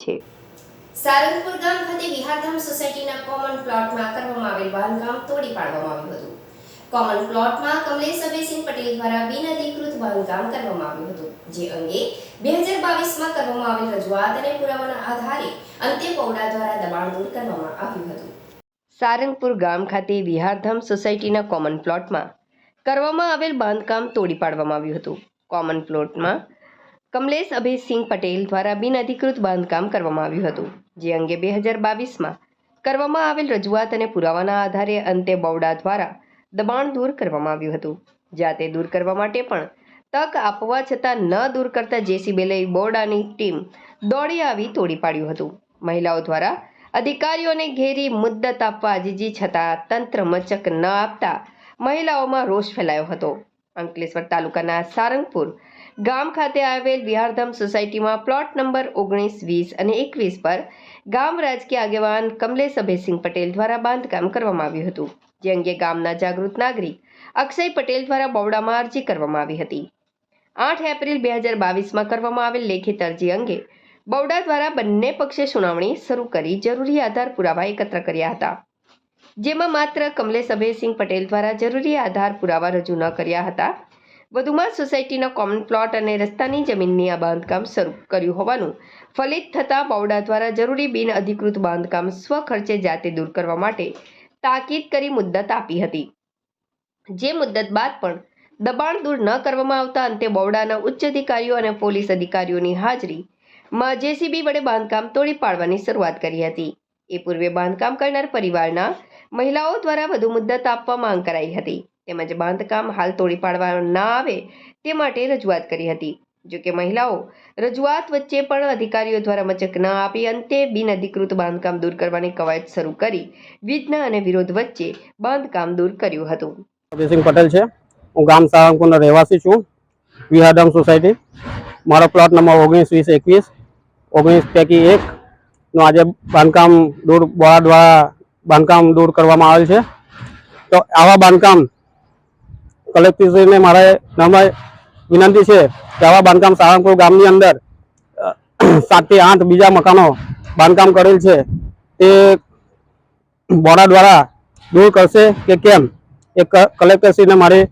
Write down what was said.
છે. સારંગપુર ગામ ખાતે વિહારધામ સોસાયટીના કોમન પ્લોટમાં કરવામાં આવેલ બાંધકામ તોડી પાડવામાં આવ્યું હતું. કોમન પ્લોટમાં કમલેશ અભયસિંહ પટેલ દ્વારા બિનઅધિકૃત બાંધકામ કરવામાં આવ્યું હતું જે અંગે બે હજાર બાવીસમાં કરવામાં આવેલ રજૂઆત અને પુરાવાના આધારે અંતે પૌડા દ્વારા દબાણ દૂર કરવામાં આવ્યું હતું. સારંગપુર ગામ ખાતે વિહારધામ સોસાયટીના કોમન પ્લોટમાં કરવામાં આવેલ બાંધકામ તોડી પાડવામાં આવ્યું હતું. કોમન પ્લોટમાં કમલેશ અભયસિંહ પટેલ દ્વારા બિનઅધિકૃત બાંધકામ કરવામાં આવ્યું હતું, જે અંગે બે હજાર બાવીસમાં કરવામાં આવેલ રજૂઆત અને પુરાવાના આધારે અંતે બવડા દ્વારા દબાણ દૂર કરવામાં આવ્યું હતું. જાતે દૂર કરવા માટે પણ તક આપવા છતાં ન દૂર કરતા જેસીબેલે બોર્ડાની ટીમ દોડી આવી તોડી પાડ્યું હતું. મહિલાઓ દ્વારા અધિકારીઓને ઘેરી મુદ્દત આપવા જીજી છતાં તંત્ર મચક ન આપતા મહિલાઓમાં રોષ ફેલાયો હતો. અંકલેશ્વર તાલુકાના સારંગપુર ગામ ખાતે આવેલ વિહારધામ સોસાયટીમાં પ્લોટ નંબર ઓગણીસ, વીસ અને એકવીસ પર ગામ રાજકીય આગેવાન કમલેશ અભયસિંહ પટેલ દ્વારા બાંધકામ કરવામાં આવ્યું હતું. જે અંગે ગામના જાગૃત નાગરિક અક્ષય પટેલ દ્વારા બોવડામાં અરજી કરવામાં આવી હતી. આઠ એપ્રિલ બે હજાર બાવીસમાં કરવામાં આવેલ લેખિત અરજી અંગે બોવડા દ્વારા બંને પક્ષે સુનાવણી શરૂ કરી જરૂરી આધાર પુરાવા એકત્ર કર્યા હતા. જેમાં માત્ર કમલેશ અભયસિંહ પટેલ દ્વારા જરૂરી આધાર પુરાવા રજૂ ન કર્યા હતા. વધુમાં સોસાયટીના કોમન પ્લોટ અને રસ્તાની જમીનની આ બાંધકામ શરૂ કર્યું હોવાનું, ફલિત થતાં બાવડા દ્વારા જરૂરી બિન અધિકૃત બાંધકામ સ્વખર્ચે જાતે દૂર કરવા માટે તાકીદ કરી મુદ્દત આપી હતી. જે મુદ્દત બાદ પણ દબાણ દૂર ન કરવામાં આવતા અંતે બવડાના ઉચ્ચ અધિકારીઓ અને પોલીસ અધિકારીઓની હાજરીમાં જેસીબી વડે બાંધકામ તોડી પાડવાની શરૂઆત કરી હતી. એ પૂર્વે બાંધકામ કરનાર પરિવારના મહિલાઓ દ્વારા વધુ મુદ્દત આપવા માંગ કરાઈ હતી. તેમજ બાંધકામ હાલ તોડી પાડવા ના આવે તે માટે રજૂઆત કરી હતી. જોકે મહિલાઓ રજૂઆત વચ્ચે પણ અધિકારીઓ દ્વારા મચક ન આપી અંતે બિન અધિકૃત બાંધકામ દૂર કરવાની કવાયત શરૂ કરી વિજ્ઞા અને વિરોધ વચ્ચે બાંધકામ દૂર કર્યું હતું. અભયસિંહ પટેલ છે. હું ગામ સાળંગપુરનો રહેવાસી છું. વિહાડમ સોસાયટી. મારો પ્લોટ નંબર ઓગણીસ, વીસ, એકવીસ. ઓગણીસ પૈકી એક નું આજે બાંધકામ દૂર બોળા દ્વારા બાંધકામ દૂર કરવામાં આવેલ છે. તો આવા બાંધકામ કલેક્ટરશ્રીને મારે નમ્ર વિનંતી છે કે આવા બાંધકામ સાળંગપુર ગામની અંદર સાતથી આઠ બીજા મકાનો બાંધકામ કરેલ છે. તે બોડા દ્વારા દૂર કરશે કે કેમ? એ કલેક્ટરશ્રીને મારી